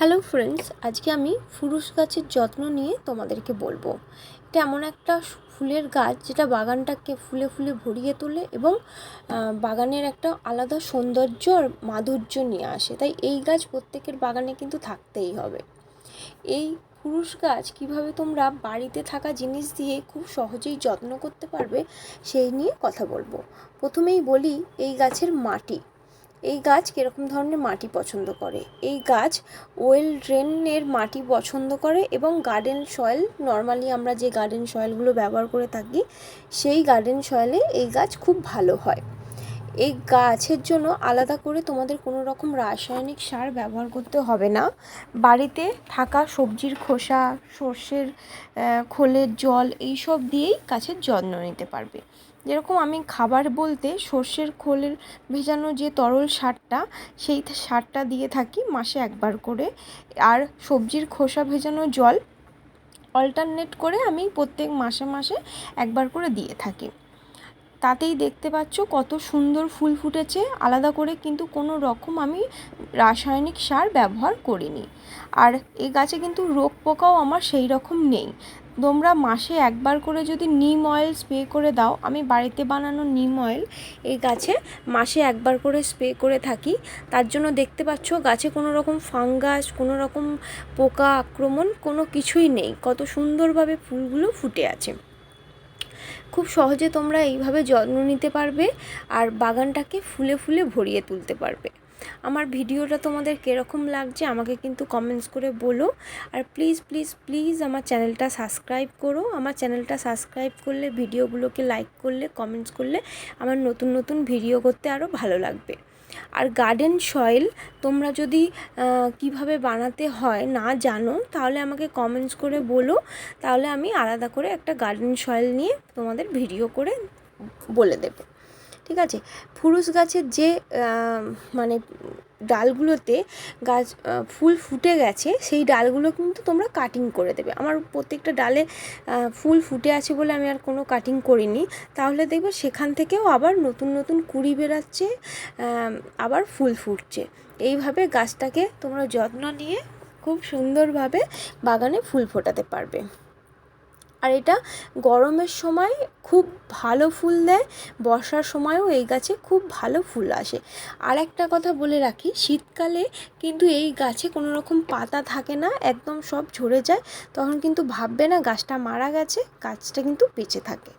Hello friends, আজকে আমি ফুরুষ গাছের যত্ন নিয়ে তোমাদেরকে বলব। এটা এমন একটা ফুলের গাছ যেটা বাগানটাকে ফুলে ফুলে ভরিয়ে তোলে এবং বাগানের একটা আলাদা সৌন্দর্য আর মাধুর্য নিয়ে আসে। তাই এই গাছ প্রত্যেকের বাগানে কিন্তু থাকতেই হবে। এই পুরুষ গাছ কীভাবে তোমরা বাড়িতে থাকা জিনিস দিয়ে খুব সহজেই যত্ন করতে পারবে, সেই নিয়ে কথা বলব। প্রথমেই বলি, এই গাছের মাটি। এই গাছ কীরকম ধরনের মাটি পছন্দ করে? এই গাছ ওয়েল ড্রেনের মাটি পছন্দ করে এবং গার্ডেন সয়েল, নর্মালি আমরা যে গার্ডেন সয়েলগুলো ব্যবহার করে থাকি, সেই গার্ডেন সয়েলে এই গাছ খুব ভালো হয়। এই গাছের জন্য আলাদা করে তোমাদের কোনো রকম রাসায়নিক সার ব্যবহার করতে হবে না। বাড়িতে থাকা সবজির খোসা, সর্ষের খোলের জল, এইসব দিয়েই গাছের যত্ন নিতে পারবে। যেরকম আমি খাবার বলতে সর্ষের খোলের ভেজানো যে তরল সারটা, সেই সারটা দিয়ে থাকি মাসে একবার করে। আর সবজির খোসা ভেজানো জল অল্টারনেট করে আমি প্রত্যেক মাসে মাসে একবার করে দিয়ে থাকি। তাতেই দেখতে পাচ্ছ কত সুন্দর ফুল ফুটেছে। আলাদা করে কিন্তু কোনো রকম আমি রাসায়নিক সার ব্যবহার করিনি। আর এই গাছে কিন্তু রোগ পোকাও আমার সেই রকম নেই। তোমরা মাসে একবার করে যদি নিম অয়েল স্প্রে করে দাও, আমি বাড়িতে বানানো নিম অয়েল এই গাছে মাসে একবার করে স্প্রে করে থাকি। তার জন্য দেখতে পাচ্ছ গাছে কোনো রকম ফাঙ্গাস কোনো রকম পোকা আক্রমণ, কোনো কিছুই নেই। কত সুন্দরভাবে ফুলগুলো ফুটে আছে। খুব সহজে তোমরা এইভাবে যত্ন নিতে পারবে আর বাগানটাকে ফুলে ফুলে ভরিয়ে তুলতে পারবে। আমার ভিডিওটা তোমাদের কীরকম লাগছে আমাকে কিন্তু কমেন্টস করে বলো। আর প্লিজ প্লিজ প্লিজ আমার চ্যানেলটা সাবস্ক্রাইব করো। আমার চ্যানেলটা সাবস্ক্রাইব করলে, ভিডিওগুলোকে লাইক করলে কমেন্টস করলে আমার নতুন নতুন ভিডিও করতে আরও ভালো লাগবে। আর গার্ডেন সয়েল তোমরা যদি কীভাবে বানাতে হয় না জানো, তাহলে আমাকে কমেন্টস করে বলো। তাহলে আমি আলাদা করে একটা গার্ডেন সয়েল নিয়ে তোমাদের ভিডিও করে বলে দেবো। ঠিক আছে? ফুরুস গাছের যে মানে ডালগুলোতে গাছ ফুল ফুটে গেছে, সেই ডালগুলো কিন্তু তোমরা কাটিং করে দেবে। আমার প্রত্যেকটা ডালে ফুল ফুটে আছে বলে আমি আর কোনো কাটিং করিনি। তাহলে দেখবে সেখান থেকেও আবার নতুন নতুন কুড়ি বেরাচ্ছে আবার ফুল ফুটছে। এইভাবে গাছটাকে তোমরা যত্ন নিয়ে খুব সুন্দরভাবে বাগানে ফুল ফোটাতে পারবে। আর এটা গরমের সময় খুব ভালো ফুল দেয়, বর্ষার সময়ও এই গাছে খুব ভালো ফুল আসে। আর একটা কথা বলে রাখি, শীতকালে কিন্তু এই গাছে কোনো রকম পাতা থাকে না, একদম সব ঝরে যায়, তখন কিন্তু ভাববে না গাছটা মারা গেছে, গাছটা কিন্তু বেঁচে থাকে।